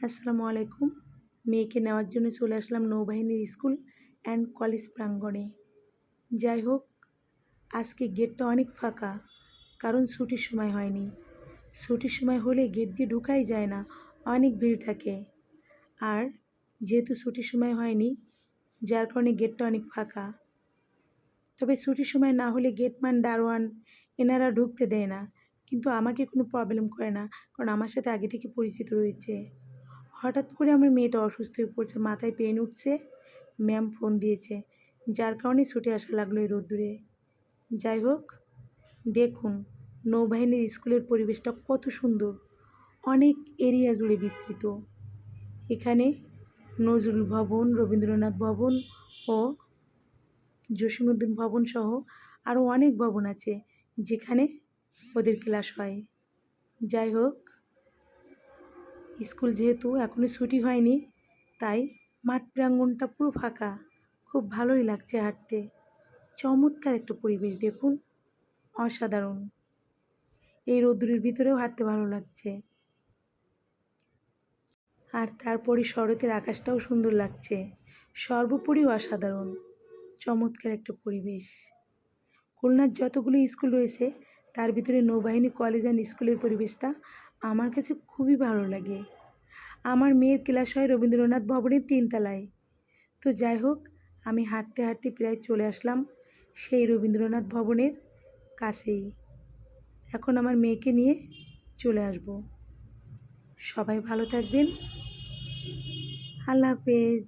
আসসালামু আলাইকুম। মেয়েকে নেওয়ার জন্য চলে আসলাম নৌবাহিনীর স্কুল অ্যান্ড কলেজ প্রাঙ্গণে। যাই হোক, আজকে গেটটা অনেক ফাঁকা, কারণ ছুটির সময় হয়নি। ছুটির সময় হলে গেট দিয়ে ঢুকাই যায় না, অনেক ভিড় থাকে। আর যেহেতু ছুটির সময় হয়নি, যার কারণে গেটটা অনেক ফাঁকা। তবে ছুটির সময় না হলে গেটম্যান দারোয়ান, এনারা ঢুকতে দেয় না। কিন্তু আমাকে কোনো প্রবলেম করে না, কারণ আমার সাথে আগে থেকে পরিচিত রয়েছে। হঠাৎ করে আমার মেয়েটা অসুস্থ হয়ে পড়ছে, মাথায় পেন উঠছে। ম্যাম ফোন দিয়েছে, যার কারণে ছুটে আসা লাগল এই রোদ্দুরে। যাই হোক, দেখুন, নৌবাহিনীর স্কুলের পরিবেশটা কত সুন্দর, অনেক এরিয়া জুড়ে বিস্তৃত। এখানে নজরুল ভবন, রবীন্দ্রনাথ ভবন ও জসীমউদ্দিন ভবন সহ আরও অনেক ভবন আছে যেখানে ওদের ক্লাস হয়। যাই হোক স্কুল যেহেতু এখনও ছুটি হয়নি, তাই মাঠ প্রাঙ্গণটা পুরো ফাঁকা। খুব ভালোই লাগছে হাঁটতে। চমৎকার একটা পরিবেশ, দেখুন। অসাধারণ। এই রোদ্দুরের ভিতরেও হাঁটতে ভালো লাগছে। আর তারপরে শরতের আকাশটাও সুন্দর লাগছে। সর্বোপরি অসাধারণ। চমৎকার একটা পরিবেশ। খুলনার যতগুলো স্কুল রয়েছে, তার ভিতরে নৌবাহিনী, কলেজ অ্যান্ড স্কুলের পরিবেশটা আমার কাছে খুবই ভালো লাগে। আমার মেয়ের ক্লাস হয় রবীন্দ্রনাথ ভবনের তিনতলায়। তো যাই হোক, আমি হাঁটতে হাঁটতে প্রায় চলে আসলাম সেই রবীন্দ্রনাথ ভবনের কাছেই। এখন আমার মেয়েকে নিয়ে চলে আসব। সবাই ভালো থাকবেন। আল্লাহ হাফেজ।